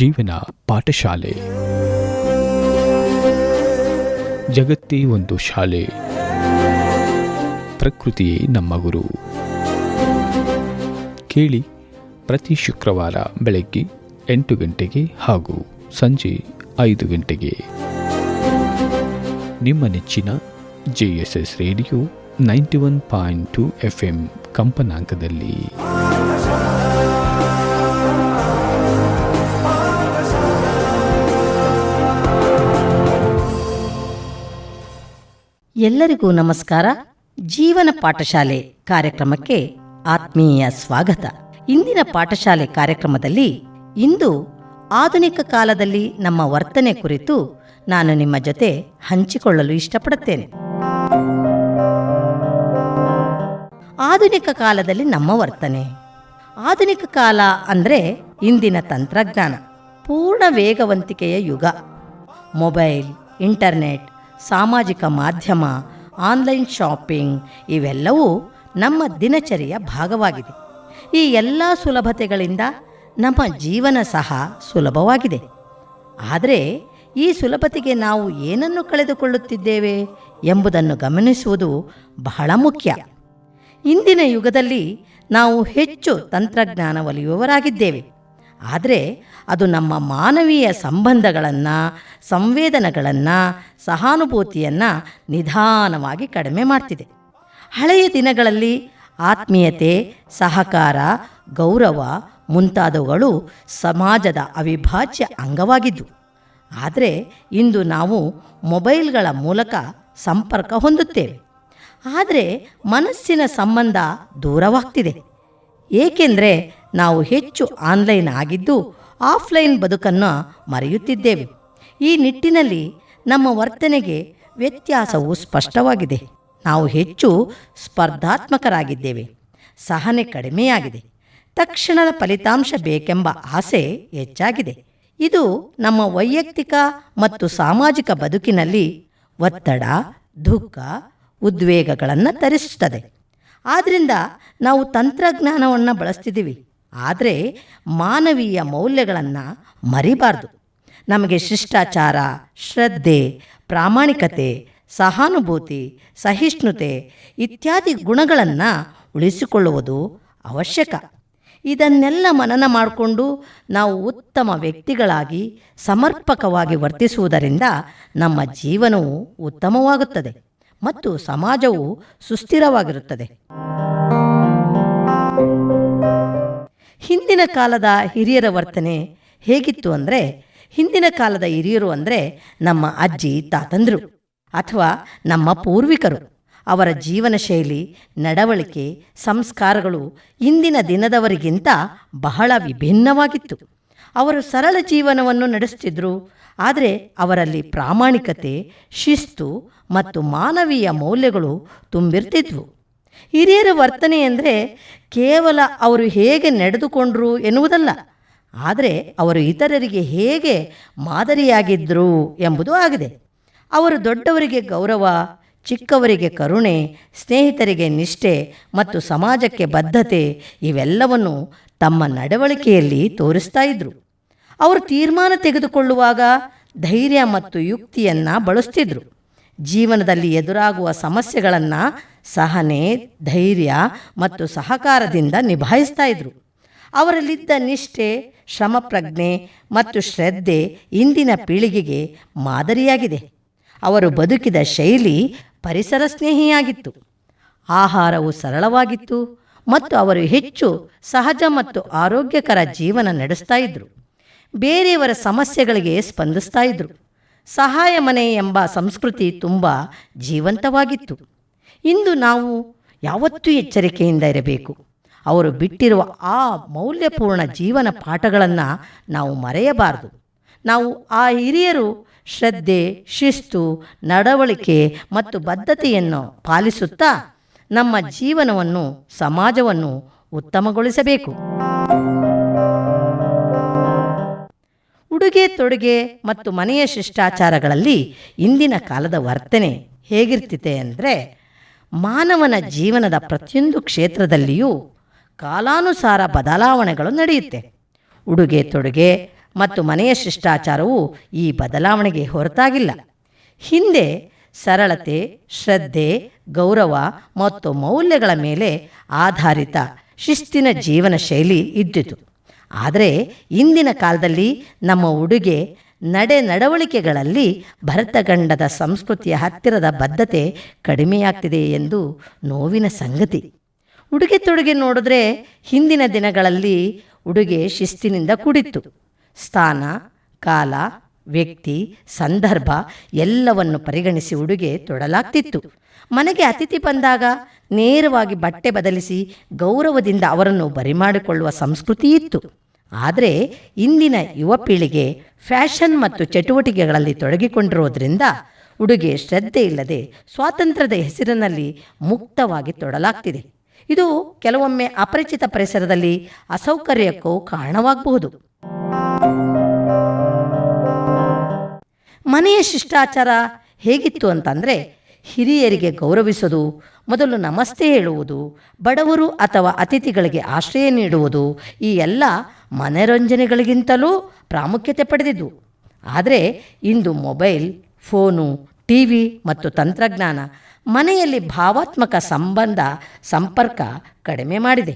ಜೀವನ ಪಾಠಶಾಲೆ. ಜಗತ್ತೇ ಒಂದು ಶಾಲೆ. ಪ್ರಕೃತಿಯೇ ನಮ್ಮ ಗುರು. ಕೇಳಿ ಪ್ರತಿ ಶುಕ್ರವಾರ ಬೆಳಗ್ಗೆ ಎಂಟು ಗಂಟೆಗೆ ಹಾಗೂ ಸಂಜೆ ಐದು ಗಂಟೆಗೆ. ನಿಮ್ಮ ನೆಚ್ಚಿನ J S S radio ninety one point two F M ಕಂಪನಾಂಕದಲ್ಲಿ. ಎಲ್ಲರಿಗೂ ನಮಸ್ಕಾರ. ಜೀವನ ಪಾಠಶಾಲೆ ಕಾರ್ಯಕ್ರಮಕ್ಕೆ ಆತ್ಮೀಯ ಸ್ವಾಗತ. ಇಂದಿನ ಪಾಠಶಾಲೆ ಕಾರ್ಯಕ್ರಮದಲ್ಲಿ ಇಂದು ಆಧುನಿಕ ಕಾಲದಲ್ಲಿ ನಮ್ಮ ವರ್ತನೆ ಕುರಿತು ನಾನು ನಿಮ್ಮ ಜೊತೆ ಹಂಚಿಕೊಳ್ಳಲು ಇಷ್ಟಪಡುತ್ತೇನೆ. ಆಧುನಿಕ ಕಾಲದಲ್ಲಿ ನಮ್ಮ ವರ್ತನೆ. ಆಧುನಿಕ ಕಾಲ ಅಂದರೆ ಇಂದಿನ ತಂತ್ರಜ್ಞಾನ. ಪೂರ್ಣ ವೇಗವಂತಿಕೆಯ ಯುಗ. ಮೊಬೈಲ್, ಇಂಟರ್ನೆಟ್ ಸಾಮಾಜಿಕ ಮಾಧ್ಯಮ, ಆನ್ಲೈನ್ ಶಾಪಿಂಗ್ ಇವೆಲ್ಲವೂ ನಮ್ಮ ದಿನಚರಿಯ ಭಾಗವಾಗಿದೆ. ಈ ಎಲ್ಲ ಸುಲಭತೆಗಳಿಂದ ನಮ್ಮ ಜೀವನ ಸಹ ಸುಲಭವಾಗಿದೆ. ಆದರೆ ಈ ಸುಲಭತೆಗೆ ನಾವು ಏನನ್ನು ಕಳೆದುಕೊಳ್ಳುತ್ತಿದ್ದೇವೆ ಎಂಬುದನ್ನು ಗಮನಿಸುವುದು ಬಹಳ ಮುಖ್ಯ. ಇಂದಿನ ಯುಗದಲ್ಲಿ ನಾವು ಹೆಚ್ಚು ತಂತ್ರಜ್ಞಾನ ಒಲಿಯುವವರಾಗಿದ್ದೇವೆ. ಆದರೆ ಅದು ನಮ್ಮ ಮಾನವೀಯ ಸಂಬಂಧಗಳನ್ನು, ಸಂವೇದನೆಗಳನ್ನು, ಸಹಾನುಭೂತಿಯನ್ನು ನಿಧಾನವಾಗಿ ಕಡಿಮೆ ಮಾಡ್ತಿದೆ. ಹಳೆಯ ದಿನಗಳಲ್ಲಿ ಆತ್ಮೀಯತೆ, ಸಹಕಾರ, ಗೌರವ ಮುಂತಾದವುಗಳು ಸಮಾಜದ ಅವಿಭಾಜ್ಯ ಅಂಗವಾಗಿದ್ದು ಆದರೆ ಇಂದು ನಾವು ಮೊಬೈಲ್ಗಳ ಮೂಲಕ ಸಂಪರ್ಕ ಹೊಂದುತ್ತೇವೆ. ಆದರೆ ಮನಸ್ಸಿನ ಸಂಬಂಧ ದೂರವಾಗ್ತಿದೆ. ಏಕೆಂದರೆ ನಾವು ಹೆಚ್ಚು ಆನ್ಲೈನ್ ಆಗಿದ್ದು ಆಫ್ಲೈನ್ ಬದುಕನ್ನು ಮರೆಯುತ್ತಿದ್ದೇವೆ. ಈ ನಿಟ್ಟಿನಲ್ಲಿ ನಮ್ಮ ವರ್ತನೆಗೆ ವ್ಯತ್ಯಾಸವು ಸ್ಪಷ್ಟವಾಗಿದೆ. ನಾವು ಹೆಚ್ಚು ಸ್ಪರ್ಧಾತ್ಮಕರಾಗಿದ್ದೇವೆ. ಸಹನೆ ಕಡಿಮೆಯಾಗಿದೆ. ತಕ್ಷಣದ ಫಲಿತಾಂಶ ಬೇಕೆಂಬ ಆಸೆ ಹೆಚ್ಚಾಗಿದೆ. ಇದು ನಮ್ಮ ವೈಯಕ್ತಿಕ ಮತ್ತು ಸಾಮಾಜಿಕ ಬದುಕಿನಲ್ಲಿ ಒತ್ತಡ, ದುಃಖ, ಉದ್ವೇಗಗಳನ್ನು ತರಿಸುತ್ತದೆ. ಆದ್ದರಿಂದ ನಾವು ತಂತ್ರಜ್ಞಾನವನ್ನು ಬಳಸ್ತಿದ್ದೀವಿ. ಆದರೆ ಮಾನವೀಯ ಮೌಲ್ಯಗಳನ್ನು ಮರಿಬಾರ್ದು. ನಮಗೆ ಶಿಷ್ಟಾಚಾರ, ಶ್ರದ್ಧೆ, ಪ್ರಾಮಾಣಿಕತೆ, ಸಹಾನುಭೂತಿ, ಸಹಿಷ್ಣುತೆ ಇತ್ಯಾದಿ ಗುಣಗಳನ್ನು ಉಳಿಸಿಕೊಳ್ಳುವುದು ಅವಶ್ಯಕ. ಇದನ್ನೆಲ್ಲ ಮನನ ಮಾಡಿಕೊಂಡು ನಾವು ಉತ್ತಮ ವ್ಯಕ್ತಿಗಳಾಗಿ ಸಮರ್ಪಕವಾಗಿ ವರ್ತಿಸುವುದರಿಂದ ನಮ್ಮ ಜೀವನವು ಉತ್ತಮವಾಗುತ್ತದೆ ಮತ್ತು ಸಮಾಜವು ಸುಸ್ಥಿರವಾಗಿರುತ್ತದೆ. ಹಿಂದಿನ ಕಾಲದ ಹಿರಿಯರ ವರ್ತನೆ ಹೇಗಿತ್ತು ಅಂದರೆ, ಹಿಂದಿನ ಕಾಲದ ಹಿರಿಯರು ಅಂದರೆ ನಮ್ಮ ಅಜ್ಜಿ, ತಾತಂದರು ಅಥವಾ ನಮ್ಮ ಪೂರ್ವಿಕರು. ಅವರ ಜೀವನ ಶೈಲಿ, ನಡವಳಿಕೆ, ಸಂಸ್ಕಾರಗಳು ಇಂದಿನ ದಿನದವರಿಗಿಂತ ಬಹಳ ವಿಭಿನ್ನವಾಗಿತ್ತು. ಅವರು ಸರಳ ಜೀವನವನ್ನು ನಡೆಸುತ್ತಿದ್ದರು ಆದರೆ ಅವರಲ್ಲಿ ಪ್ರಾಮಾಣಿಕತೆ, ಶಿಸ್ತು ಮತ್ತು ಮಾನವೀಯ ಮೌಲ್ಯಗಳು ತುಂಬಿರ್ತಿದ್ವು. ಹಿರಿಯರ ವರ್ತನೆ ಅಂದರೆ ಕೇವಲ ಅವರು ಹೇಗೆ ನಡೆದುಕೊಂಡರು ಎನ್ನುವುದಲ್ಲ. ಆದರೆ ಅವರು ಇತರರಿಗೆ ಹೇಗೆ ಮಾದರಿಯಾಗಿದ್ದರು ಎಂಬುದು ಆಗಿದೆ. ಅವರು ದೊಡ್ಡವರಿಗೆ ಗೌರವ, ಚಿಕ್ಕವರಿಗೆ ಕರುಣೆ, ಸ್ನೇಹಿತರಿಗೆ ನಿಷ್ಠೆ ಮತ್ತು ಸಮಾಜಕ್ಕೆ ಬದ್ಧತೆ ಇವೆಲ್ಲವನ್ನು ತಮ್ಮ ನಡವಳಿಕೆಯಲ್ಲಿ ತೋರಿಸ್ತಾ ಇದ್ದರು ಅವರು ತೀರ್ಮಾನ ತೆಗೆದುಕೊಳ್ಳುವಾಗ ಧೈರ್ಯ ಮತ್ತು ಯುಕ್ತಿಯನ್ನು ಬಳಸ್ತಿದ್ರು. ಜೀವನದಲ್ಲಿ ಎದುರಾಗುವ ಸಮಸ್ಯೆಗಳನ್ನು ಸಹನೆ, ಧೈರ್ಯ ಮತ್ತು ಸಹಕಾರದಿಂದ ನಿಭಾಯಿಸ್ತಾ ಇದ್ರು. ಅವರಲ್ಲಿದ್ದ ನಿಷ್ಠೆ, ಶ್ರಮಪ್ರಜ್ಞೆ ಮತ್ತು ಶ್ರದ್ಧೆ ಇಂದಿನ ಪೀಳಿಗೆಗೆ ಮಾದರಿಯಾಗಿದೆ. ಅವರು ಬದುಕಿದ ಶೈಲಿ ಪರಿಸರ ಸ್ನೇಹಿಯಾಗಿತ್ತು. ಆಹಾರವು ಸರಳವಾಗಿತ್ತು ಮತ್ತು ಅವರು ಹೆಚ್ಚು ಸಹಜ ಮತ್ತು ಆರೋಗ್ಯಕರ ಜೀವನ ನಡೆಸ್ತಾ ಇದ್ದರು ಬೇರೆಯವರ ಸಮಸ್ಯೆಗಳಿಗೆ ಸ್ಪಂದಿಸ್ತಾ ಇದ್ದರು ಸಹಾಯ ಮನೆ ಎಂಬ ಸಂಸ್ಕೃತಿ ತುಂಬ ಜೀವಂತವಾಗಿತ್ತು. ಇಂದು ನಾವು ಯಾವತ್ತೂ ಎಚ್ಚರಿಕೆಯಿಂದ ಇರಬೇಕು. ಅವರು ಬಿಟ್ಟಿರುವ ಆ ಮೌಲ್ಯಪೂರ್ಣ ಜೀವನ ಪಾಠಗಳನ್ನು ನಾವು ಮರೆಯಬಾರದು. ನಾವು ಆ ಹಿರಿಯರು ಶ್ರದ್ಧೆ, ಶಿಸ್ತು, ನಡವಳಿಕೆ ಮತ್ತು ಬದ್ಧತೆಯನ್ನು ಪಾಲಿಸುತ್ತಾ ನಮ್ಮ ಜೀವನವನ್ನು, ಸಮಾಜವನ್ನು ಉತ್ತಮಗೊಳಿಸಬೇಕು. ಉಡುಗೆ, ತೊಡುಗೆ ಮತ್ತು ಮನೆಯ ಶಿಷ್ಟಾಚಾರಗಳಲ್ಲಿ ಇಂದಿನ ಕಾಲದ ವರ್ತನೆ ಹೇಗಿರ್ತಿದೆ ಅಂದರೆ ಮಾನವನ ಜೀವನದ ಪ್ರತಿಯೊಂದು ಕ್ಷೇತ್ರದಲ್ಲಿಯೂ ಕಾಲಾನುಸಾರ ಬದಲಾವಣೆಗಳು ನಡೆಯುತ್ತೆ. ಉಡುಗೆ ತೊಡುಗೆ ಮತ್ತು ಮನೆಯ ಶಿಷ್ಟಾಚಾರವು ಈ ಬದಲಾವಣೆಗೆ ಹೊರತಾಗಿಲ್ಲ. ಹಿಂದೆ ಸರಳತೆ, ಶ್ರದ್ಧೆ, ಗೌರವ ಮತ್ತು ಮೌಲ್ಯಗಳ ಮೇಲೆ ಆಧಾರಿತ ಶಿಸ್ತಿನ ಜೀವನ ಶೈಲಿ ಇದ್ದಿತು. ಆದರೆ ಇಂದಿನ ಕಾಲದಲ್ಲಿ ನಮ್ಮ ಉಡುಗೆ ನಡೆ ನಡವಳಿಕೆಗಳಲ್ಲಿ ಭರತಗಂಡದ ಸಂಸ್ಕೃತಿಯ ಹತ್ತಿರದ ಬದ್ಧತೆ ಕಡಿಮೆಯಾಗ್ತಿದೆ ಎಂದು ನೋವಿನ ಸಂಗತಿ. ಉಡುಗೆ ತೊಡುಗೆ ನೋಡಿದ್ರೆ ಹಿಂದಿನ ದಿನಗಳಲ್ಲಿ ಉಡುಗೆ ಶಿಸ್ತಿನಿಂದ ಕೂಡಿತ್ತು. ಸ್ಥಾನ, ಕಾಲ, ವ್ಯಕ್ತಿ, ಸಂದರ್ಭ ಎಲ್ಲವನ್ನು ಪರಿಗಣಿಸಿ ಉಡುಗೆ ತೊಡಲಾಗ್ತಿತ್ತು. ಮನೆಗೆ ಅತಿಥಿ ಬಂದಾಗ ನೇರವಾಗಿ ಬಟ್ಟೆ ಬದಲಿಸಿ ಗೌರವದಿಂದ ಅವರನ್ನು ಬರಿಮಾಡಿಕೊಳ್ಳುವ ಸಂಸ್ಕೃತಿ ಇತ್ತು. ಆದರೆ ಇಂದಿನ ಯುವ ಪೀಳಿಗೆ ಫ್ಯಾಷನ್ ಮತ್ತು ಚಟುವಟಿಕೆಗಳಲ್ಲಿ ತೊಡಗಿಕೊಂಡಿರೋದ್ರಿಂದ ಉಡುಗೆ ಶ್ರದ್ಧೆ ಇಲ್ಲದೆ ಸ್ವಾತಂತ್ರ್ಯದ ಹೆಸರಿನಲ್ಲಿ ಮುಕ್ತವಾಗಿ ತೊಡಲಾಗ್ತಿದೆ. ಇದು ಕೆಲವೊಮ್ಮೆ ಅಪರಿಚಿತ ಪರಿಸರದಲ್ಲಿ ಅಸೌಕರ್ಯಕ್ಕೂ ಕಾರಣವಾಗಬಹುದು. ಮನೆಯ ಶಿಷ್ಟಾಚಾರ ಹೇಗಿತ್ತು ಅಂತಂದರೆ ಹಿರಿಯರಿಗೆ ಗೌರವಿಸುವುದು, ಮೊದಲು ನಮಸ್ತೆ ಹೇಳುವುದು, ಬಡವರು ಅಥವಾ ಅತಿಥಿಗಳಿಗೆ ಆಶ್ರಯ ನೀಡುವುದು, ಈ ಎಲ್ಲ ಮನರಂಜನೆಗಳಿಗಿಂತಲೂ ಪ್ರಾಮುಖ್ಯತೆ ಪಡೆದಿದ್ದು. ಆದರೆ ಇಂದು ಮೊಬೈಲ್, ಫೋನು ಟಿ ವಿ ಮತ್ತು ತಂತ್ರಜ್ಞಾನ ಮನೆಯಲ್ಲಿ ಭಾವಾತ್ಮಕ ಸಂಬಂಧ, ಸಂಪರ್ಕ ಕಡಿಮೆ ಮಾಡಿದೆ.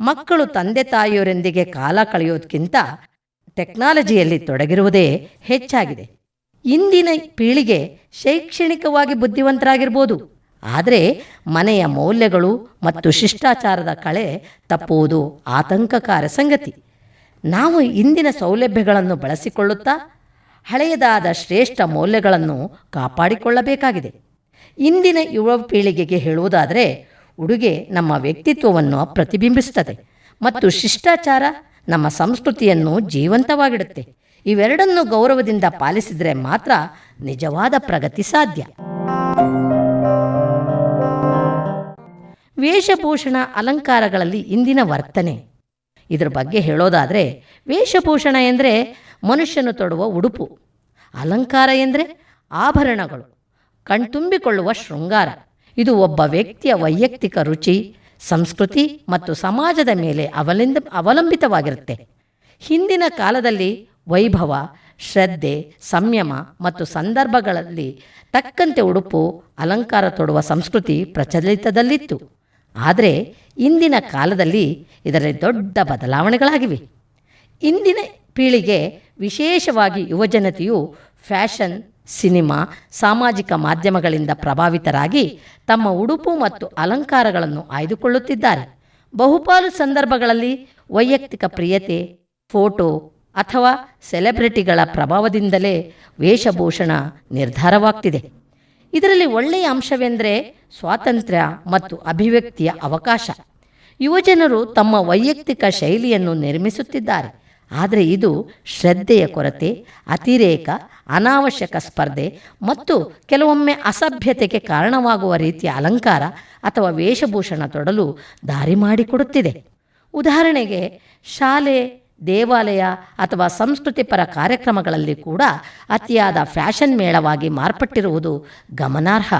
ಮಕ್ಕಳು ತಂದೆ ತಾಯಿಯರೊಂದಿಗೆ ಕಾಲ ಕಳೆಯೋದಕ್ಕಿಂತ ಟೆಕ್ನಾಲಜಿಯಲ್ಲಿ ತೊಡಗಿರುವುದೇ ಹೆಚ್ಚಾಗಿದೆ. ಇಂದಿನ ಪೀಳಿಗೆ ಶೈಕ್ಷಣಿಕವಾಗಿ ಬುದ್ಧಿವಂತರಾಗಿರ್ಬೋದು. ಆದರೆ ಮನೆಯ ಮೌಲ್ಯಗಳು ಮತ್ತು ಶಿಷ್ಟಾಚಾರದ ಕಳೆ ತಪ್ಪುವುದು ಆತಂಕಕಾರ ಸಂಗತಿ. ನಾವು ಇಂದಿನ ಸೌಲಭ್ಯಗಳನ್ನು ಬಳಸಿಕೊಳ್ಳುತ್ತಾ ಹಳೆಯದಾದ ಶ್ರೇಷ್ಠ ಮೌಲ್ಯಗಳನ್ನು ಕಾಪಾಡಿಕೊಳ್ಳಬೇಕಾಗಿದೆ. ಇಂದಿನ ಯುವ ಪೀಳಿಗೆಗೆ ಹೇಳುವುದಾದರೆ, ಉಡುಗೆ ನಮ್ಮ ವ್ಯಕ್ತಿತ್ವವನ್ನು ಪ್ರತಿಬಿಂಬಿಸುತ್ತದೆ ಮತ್ತು ಶಿಷ್ಟಾಚಾರ ನಮ್ಮ ಸಂಸ್ಕೃತಿಯನ್ನು ಜೀವಂತವಾಗಿಡುತ್ತೆ. ಇವೆರಡನ್ನು ಗೌರವದಿಂದ ಪಾಲಿಸಿದರೆ ಮಾತ್ರ ನಿಜವಾದ ಪ್ರಗತಿ ಸಾಧ್ಯ. ವೇಷಭೂಷಣ ಅಲಂಕಾರಗಳಲ್ಲಿ ಇಂದಿನ ವರ್ತನೆ. ಇದರ ಬಗ್ಗೆ ಹೇಳೋದಾದರೆ, ವೇಷಭೂಷಣ ಎಂದರೆ ಮನುಷ್ಯನು ತೊಡುವ ಉಡುಪು, ಅಲಂಕಾರ ಎಂದರೆ ಆಭರಣಗಳು, ಕಣ್ತುಂಬಿಕೊಳ್ಳುವ ಶೃಂಗಾರ. ಇದು ಒಬ್ಬ ವ್ಯಕ್ತಿಯ ವೈಯಕ್ತಿಕ ರುಚಿ, ಸಂಸ್ಕೃತಿ ಮತ್ತು ಸಮಾಜದ ಮೇಲೆ ಅವಲಂಬ ಅವಲಂಬಿತವಾಗಿರುತ್ತೆ. ಹಿಂದಿನ ಕಾಲದಲ್ಲಿ ವೈಭವ, ಶ್ರದ್ಧೆ, ಸಂಯಮ ಮತ್ತು ಸಂದರ್ಭಗಳಲ್ಲಿ ತಕ್ಕಂತೆ ಉಡುಪು, ಅಲಂಕಾರ ತೊಡುವ ಸಂಸ್ಕೃತಿ ಪ್ರಚಲಿತದಲ್ಲಿತ್ತು. ಆದರೆ ಇಂದಿನ ಕಾಲದಲ್ಲಿ ಇದರಲ್ಲಿ ದೊಡ್ಡ ಬದಲಾವಣೆಗಳಾಗಿವೆ. ಇಂದಿನ ಪೀಳಿಗೆ ವಿಶೇಷವಾಗಿ ಯುವಜನತೆಯು ಫ್ಯಾಷನ್, ಸಿನಿಮಾ, ಸಾಮಾಜಿಕ ಮಾಧ್ಯಮಗಳಿಂದ ಪ್ರಭಾವಿತರಾಗಿ ತಮ್ಮ ಉಡುಪು ಮತ್ತು ಅಲಂಕಾರಗಳನ್ನು ಆಯ್ದುಕೊಳ್ಳುತ್ತಿದ್ದಾರೆ. ಬಹುಪಾಲು ಸಂದರ್ಭಗಳಲ್ಲಿ ವೈಯಕ್ತಿಕ ಪ್ರಿಯತೆ, ಫೋಟೋ ಅಥವಾ ಸೆಲೆಬ್ರಿಟಿಗಳ ಪ್ರಭಾವದಿಂದಲೇ ವೇಷಭೂಷಣ ನಿರ್ಧಾರವಾಗ್ತಿದೆ. ಇದರಲ್ಲಿ ಒಳ್ಳೆಯ ಅಂಶವೆಂದರೆ ಸ್ವಾತಂತ್ರ್ಯ ಮತ್ತು ಅಭಿವ್ಯಕ್ತಿಯ ಅವಕಾಶ. ಯುವಜನರು ತಮ್ಮ ವೈಯಕ್ತಿಕ ಶೈಲಿಯನ್ನು ನಿರ್ಮಿಸುತ್ತಿದ್ದಾರೆ. ಆದರೆ ಇದು ಶ್ರದ್ಧೆಯ ಕೊರತೆ, ಅತಿರೇಕ, ಅನಾವಶ್ಯಕ ಸ್ಪರ್ಧೆ ಮತ್ತು ಕೆಲವೊಮ್ಮೆ ಅಸಭ್ಯತೆಗೆ ಕಾರಣವಾಗುವ ರೀತಿಯ ಅಲಂಕಾರ ಅಥವಾ ವೇಷಭೂಷಣ ತೊಡಲು ದಾರಿ ಮಾಡಿಕೊಡುತ್ತಿದೆ. ಉದಾಹರಣೆಗೆ ಶಾಲೆ ದೇವಾಲಯ ಅಥವಾ ಸಂಸ್ಕೃತಿ ಪರ ಕಾರ್ಯಕ್ರಮಗಳಲ್ಲಿ ಕೂಡ ಅತಿಯಾದ ಫ್ಯಾಷನ್ ಮೇಳವಾಗಿ ಮಾರ್ಪಟ್ಟಿರುವುದು ಗಮನಾರ್ಹ.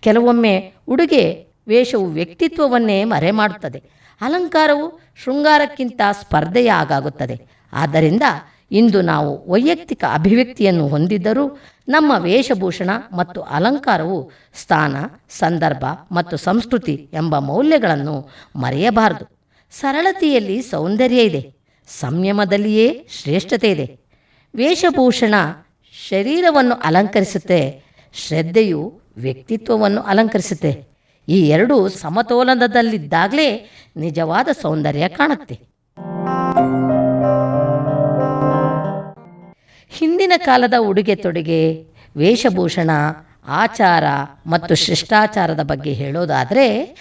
ಕೆಲವೊಮ್ಮೆ ಉಡುಗೆ ವೇಷವು ವ್ಯಕ್ತಿತ್ವವನ್ನೇ ಮರೆ ಮಾಡುತ್ತದೆ ಅಲಂಕಾರವು ಶೃಂಗಾರಕ್ಕಿಂತ ಸ್ಪರ್ಧೆಯ ಆಗಾಗುತ್ತದೆ ಆದ್ದರಿಂದ ಇಂದು ನಾವು ವೈಯಕ್ತಿಕ ಅಭಿವ್ಯಕ್ತಿಯನ್ನು ಹೊಂದಿದ್ದರೂ ನಮ್ಮ ವೇಷಭೂಷಣ ಮತ್ತು ಅಲಂಕಾರವು ಸ್ಥಾನ, ಸಂದರ್ಭ ಮತ್ತು ಸಂಸ್ಕೃತಿ ಎಂಬ ಮೌಲ್ಯಗಳನ್ನು ಮರೆಯಬಾರದು. ಸರಳತೆಯಲ್ಲಿ ಸೌಂದರ್ಯ ಇದೆ. ಸಂಯಮದಲ್ಲಿಯೇ ಶ್ರೇಷ್ಠತೆ ಇದೆ ವೇಷಭೂಷಣ ಶರೀರವನ್ನು ಅಲಂಕರಿಸುತ್ತೆ, ಶ್ರದ್ಧೆಯು ವ್ಯಕ್ತಿತ್ವವನ್ನು ಅಲಂಕರಿಸುತ್ತೆ. ಈ ಎರಡೂ ಸಮತೋಲನದಲ್ಲಿದ್ದಾಗಲೇ ನಿಜವಾದ ಸೌಂದರ್ಯ ಕಾಣುತ್ತೆ. ಹಿಂದಿನ ಕಾಲದ ಉಡುಗೆ ತೊಡುಗೆ, ವೇಷಭೂಷಣ, ಆಚಾರ ಮತ್ತು ಶಿಷ್ಟಾಚಾರದ ಬಗ್ಗೆ ಹೇಳೋದಾದರೆ,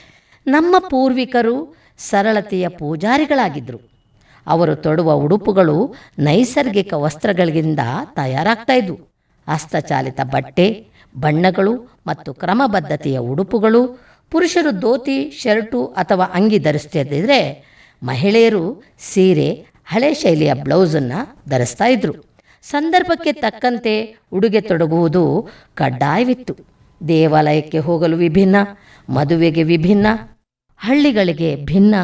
ನಮ್ಮ ಪೂರ್ವಿಕರು ಸರಳತೆಯ ಪೂಜಾರಿಗಳಾಗಿದ್ದರು ಅವರು ತೊಡುವ ಉಡುಪುಗಳು ನೈಸರ್ಗಿಕ ವಸ್ತ್ರಗಳಿಂದ ತಯಾರಾಗ್ತಾ ಇದ್ವು. ಹಸ್ತಚಾಲಿತ ಬಟ್ಟೆ, ಬಣ್ಣಗಳು ಮತ್ತು ಕ್ರಮಬದ್ಧತೆಯ ಉಡುಪುಗಳು, ಪುರುಷರು ಧೋತಿ, ಶರ್ಟು ಅಥವಾ ಅಂಗಿ ಧರಿಸ್ತಿದ್ದರೆ ಮಹಿಳೆಯರು ಸೀರೆ, ಹಳೆ ಶೈಲಿಯ ಬ್ಲೌಸನ್ನು ಧರಿಸ್ತಾ ಇದ್ರು. ಸಂದರ್ಭಕ್ಕೆ ತಕ್ಕಂತೆ ಉಡುಗೆ ತೊಡಗುವುದು ಕಡ್ಡಾಯವಿತ್ತು. ದೇವಾಲಯಕ್ಕೆ ಹೋಗಲು ವಿಭಿನ್ನ, ಮದುವೆಗೆ ವಿಭಿನ್ನ, ಹಳ್ಳಿಗಳಿಗೆ ಭಿನ್ನ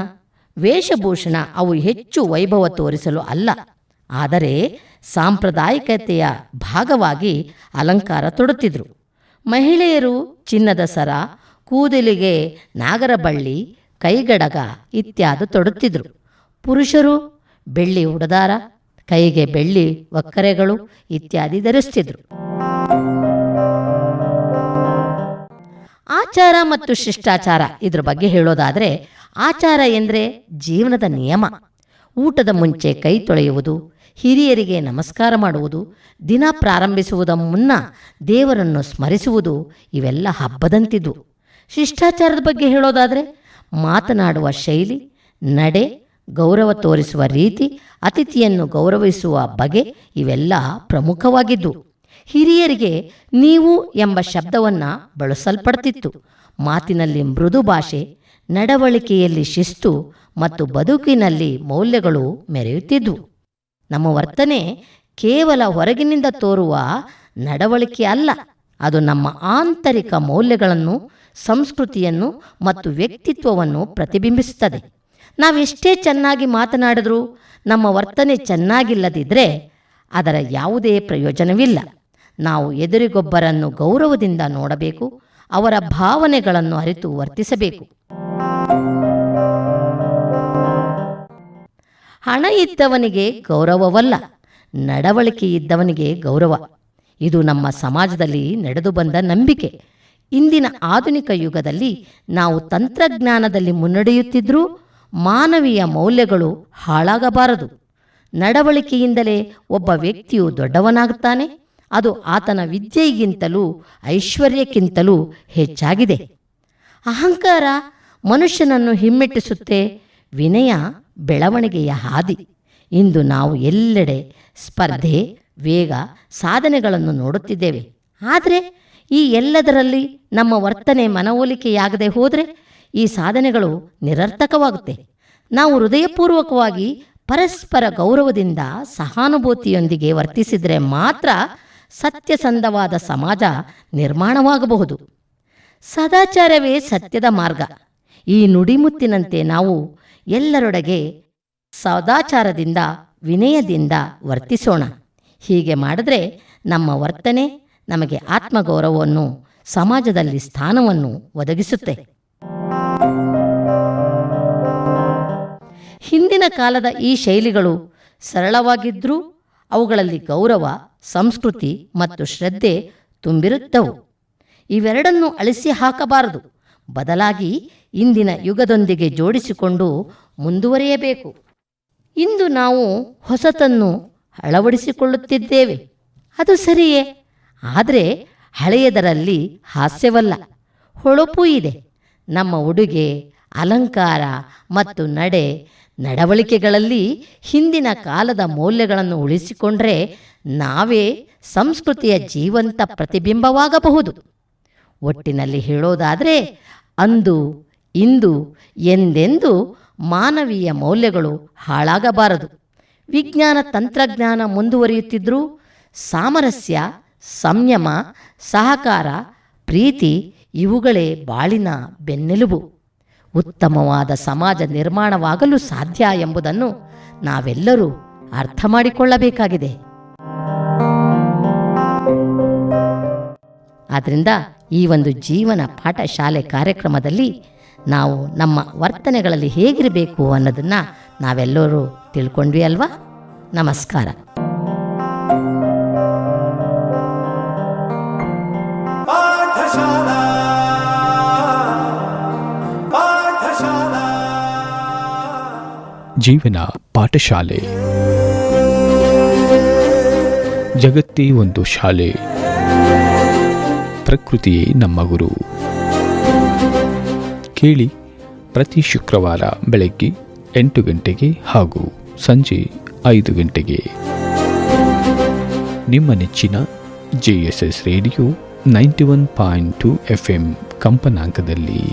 ವೇಷಭೂಷಣ ಅವು ಹೆಚ್ಚು ವೈಭವ ತೋರಿಸಲು ಅಲ್ಲ. ಆದರೆ ಸಾಂಪ್ರದಾಯಿಕತೆಯ ಭಾಗವಾಗಿ ಅಲಂಕಾರ ತೊಡುತ್ತಿದ್ರು. ಮಹಿಳೆಯರು ಚಿನ್ನದ ಸರ, ಕೂದಲಿಗೆ ನಾಗರಬಳ್ಳಿ, ಕೈಗಡಗ ಇತ್ಯಾದಿ ತೊಡುತ್ತಿದ್ರು. ಪುರುಷರು ಬೆಳ್ಳಿ ಉಡದಾರ, ಕೈಗೆ ಬೆಳ್ಳಿ ಒಕ್ಕರೆಗಳು ಇತ್ಯಾದಿ ಧರಿಸ್ತಿದ್ರು. ಆಚಾರ ಮತ್ತು ಶಿಷ್ಟಾಚಾರ ಇದ್ರ ಬಗ್ಗೆ ಹೇಳೋದಾದರೆ ಆಚಾರ ಎಂದರೆ ಜೀವನದ ನಿಯಮ. ಊಟದ ಮುಂಚೆ ಕೈ ತೊಳೆಯುವುದು, ಹಿರಿಯರಿಗೆ ನಮಸ್ಕಾರ ಮಾಡುವುದು, ದಿನ ಪ್ರಾರಂಭಿಸುವುದ ಮುನ್ನ ದೇವರನ್ನು ಸ್ಮರಿಸುವುದು, ಇವೆಲ್ಲ ಹಬ್ಬದಂತಿದ್ದು. ಶಿಷ್ಟಾಚಾರದ ಬಗ್ಗೆ ಹೇಳೋದಾದರೆ, ಮಾತನಾಡುವ ಶೈಲಿ, ನಡೆ, ಗೌರವ ತೋರಿಸುವ ರೀತಿ, ಅತಿಥಿಯನ್ನು ಗೌರವಿಸುವ ಬಗೆ ಇವೆಲ್ಲ ಪ್ರಮುಖವಾಗಿದ್ದು. ಹಿರಿಯರಿಗೆ ನೀವು ಎಂಬ ಶಬ್ದವನ್ನು ಬಳಸಲ್ಪಡ್ತಿತ್ತು. ಮಾತಿನಲ್ಲಿ ಮೃದು ಭಾಷೆ ನಡವಳಿಕೆಯಲ್ಲಿ ಶಿಸ್ತು ಮತ್ತು ಬದುಕಿನಲ್ಲಿ ಮೌಲ್ಯಗಳು ಮೆರೆಯುತ್ತಿದ್ದವು ನಮ್ಮ ವರ್ತನೆ ಕೇವಲ ಹೊರಗಿನಿಂದ ತೋರುವ ನಡವಳಿಕೆ ಅಲ್ಲ, ಅದು ನಮ್ಮ ಆಂತರಿಕ ಮೌಲ್ಯಗಳನ್ನು, ಸಂಸ್ಕೃತಿಯನ್ನು ಮತ್ತು ವ್ಯಕ್ತಿತ್ವವನ್ನು ಪ್ರತಿಬಿಂಬಿಸುತ್ತದೆ. ನಾವೆಷ್ಟೇ ಚೆನ್ನಾಗಿ ಮಾತನಾಡಿದ್ರೂ ನಮ್ಮ ವರ್ತನೆ ಚೆನ್ನಾಗಿಲ್ಲದಿದ್ದರೆ ಅದರ ಯಾವುದೇ ಪ್ರಯೋಜನವಿಲ್ಲ. ನಾವು ಎದುರಿಗೊಬ್ಬರನ್ನು ಗೌರವದಿಂದ ನೋಡಬೇಕು, ಅವರ ಭಾವನೆಗಳನ್ನು ಅರಿತು ವರ್ತಿಸಬೇಕು. ಹಣ ಇದ್ದವನಿಗೆ ಗೌರವವಲ್ಲ, ನಡವಳಿಕೆ ಇದ್ದವನಿಗೆ ಗೌರವ. ಇದು ನಮ್ಮ ಸಮಾಜದಲ್ಲಿ ನಡೆದು ಬಂದ ನಂಬಿಕೆ. ಇಂದಿನ ಆಧುನಿಕ ಯುಗದಲ್ಲಿ ನಾವು ತಂತ್ರಜ್ಞಾನದಲ್ಲಿ ಮುನ್ನಡೆಯುತ್ತಿದ್ದರೂ ಮಾನವೀಯ ಮೌಲ್ಯಗಳು ಹಾಳಾಗಬಾರದು. ನಡವಳಿಕೆಯಿಂದಲೇ ಒಬ್ಬ ವ್ಯಕ್ತಿಯು ದೊಡ್ಡವನಾಗುತ್ತಾನೆ, ಅದು ಆತನ ವಿದ್ಯೆಗಿಂತಲೂ ಐಶ್ವರ್ಯಕ್ಕಿಂತಲೂ ಹೆಚ್ಚಾಗಿದೆ. ಅಹಂಕಾರ ಮನುಷ್ಯನನ್ನು ಹಿಮ್ಮೆಟ್ಟಿಸುತ್ತೆ, ವಿನಯ ಬೆಳವಣಿಗೆಯ ಹಾದಿ. ಇಂದು ನಾವು ಎಲ್ಲೆಡೆ ಸ್ಪರ್ಧೆ, ವೇಗ, ಸಾಧನೆಗಳನ್ನು ನೋಡುತ್ತಿದ್ದೇವೆ. ಆದರೆ ಈ ಎಲ್ಲದರಲ್ಲಿ ನಮ್ಮ ವರ್ತನೆ ಮನವೊಲಿಕೆಯಾಗದೆ ಹೋದರೆ ಈ ಸಾಧನೆಗಳು ನಿರರ್ಥಕವಾಗುತ್ತೆ. ನಾವು ಹೃದಯಪೂರ್ವಕವಾಗಿ ಪರಸ್ಪರ ಗೌರವದಿಂದ ಸಹಾನುಭೂತಿಯೊಂದಿಗೆ ವರ್ತಿಸಿದರೆ ಮಾತ್ರ ಸತ್ಯಸಂಧವಾದ ಸಮಾಜ ನಿರ್ಮಾಣವಾಗಬಹುದು. ಸದಾಚಾರವೇ ಸತ್ಯದ ಮಾರ್ಗ. ಈ ನುಡಿಮುತ್ತಿನಂತೆ ನಾವು ಎಲ್ಲರೊಡಗೆ ಸದಾಚಾರದಿಂದ, ವಿನಯದಿಂದ ವರ್ತಿಸೋಣ. ಹೀಗೆ ಮಾಡಿದ್ರೆ ನಮ್ಮ ವರ್ತನೆ ನಮಗೆ ಆತ್ಮಗೌರವವನ್ನು, ಸಮಾಜದಲ್ಲಿ ಸ್ಥಾನವನ್ನು ಒದಗಿಸುತ್ತೆ. ಹಿಂದಿನ ಕಾಲದ ಈ ಶೈಲಿಗಳು ಸರಳವಾಗಿದ್ದರೂ ಅವುಗಳಲ್ಲಿ ಗೌರವ, ಸಂಸ್ಕೃತಿ ಮತ್ತು ಶ್ರದ್ಧೆ ತುಂಬಿರುತ್ತವು. ಇವೆರಡನ್ನು ಅಳಿಸಿ ಹಾಕಬಾರದು. ಬದಲಾಗಿ ಇಂದಿನ ಯುಗದೊಂದಿಗೆ ಜೋಡಿಸಿಕೊಂಡು ಮುಂದುವರಿಯಬೇಕು. ಇಂದು ನಾವು ಹೊಸತನ್ನು ಅಳವಡಿಸಿಕೊಳ್ಳುತ್ತಿದ್ದೇವೆ. ಅದು ಸರಿಯೇ. ಆದರೆ ಹಳೆಯದರಲ್ಲಿ ಹಾಸ್ಯವಲ್ಲ. ಹೊಳಪು ಇದೆ. ನಮ್ಮ ಉಡುಗೆ, ಅಲಂಕಾರ ಮತ್ತು ನಡೆ ನಡವಳಿಕೆಗಳಲ್ಲಿ ಹಿಂದಿನ ಕಾಲದ ಮೌಲ್ಯಗಳನ್ನು ಉಳಿಸಿಕೊಂಡ್ರೆ ನಾವೇ ಸಂಸ್ಕೃತಿಯ ಜೀವಂತ ಪ್ರತಿಬಿಂಬವಾಗಬಹುದು. ಒಟ್ಟಿನಲ್ಲಿ ಹೇಳೋದಾದರೆ, ಅಂದು ಇಂದು ಎಂದೆಂದು ಮಾನವೀಯ ಮೌಲ್ಯಗಳು ಹಾಳಾಗಬಾರದು. ವಿಜ್ಞಾನ ತಂತ್ರಜ್ಞಾನ ಮುಂದುವರಿಯುತ್ತಿದ್ದರೂ ಸಾಮರಸ್ಯ, ಸಂಯಮ, ಸಹಕಾರ, ಪ್ರೀತಿ ಇವುಗಳೇ ಬಾಳಿನ ಬೆನ್ನೆಲುಬು. ಉತ್ತಮವಾದ ಸಮಾಜ ನಿರ್ಮಾಣವಾಗಲು ಸಾಧ್ಯ ಎಂಬುದನ್ನು ನಾವೆಲ್ಲರೂ ಅರ್ಥ ಮಾಡಿಕೊಳ್ಳಬೇಕಾಗಿದೆ. ಆದ್ದರಿಂದ ಈ ಒಂದು ಜೀವನ ಪಾಠಶಾಲೆ ಕಾರ್ಯಕ್ರಮದಲ್ಲಿ ನಾವು ನಮ್ಮ ವರ್ತನೆಗಳಲ್ಲಿ ಹೇಗಿರಬೇಕು ಅನ್ನೋದನ್ನು ನಾವೆಲ್ಲರೂ ತಿಳ್ಕೊಂಡ್ವಿ ಅಲ್ವಾ? ನಮಸ್ಕಾರ. ಜೀವನ ಪಾಠಶಾಲೆ. ಜಗತ್ತೇ ಒಂದು ಶಾಲೆ. ಪ್ರಕೃತಿಯೇ ನಮ್ಮ ಗುರು. ಕೇಳಿ ಪ್ರತಿ ಶುಕ್ರವಾರ ಬೆಳಗ್ಗೆ ಎಂಟು ಗಂಟೆಗೆ ಹಾಗೂ ಸಂಜೆ ಐದು ಗಂಟೆಗೆ. ನಿಮ್ಮ ನೆಚ್ಚಿನ J S S radio ninety one point two F M ಕಂಪನಾಂಕದಲ್ಲಿ.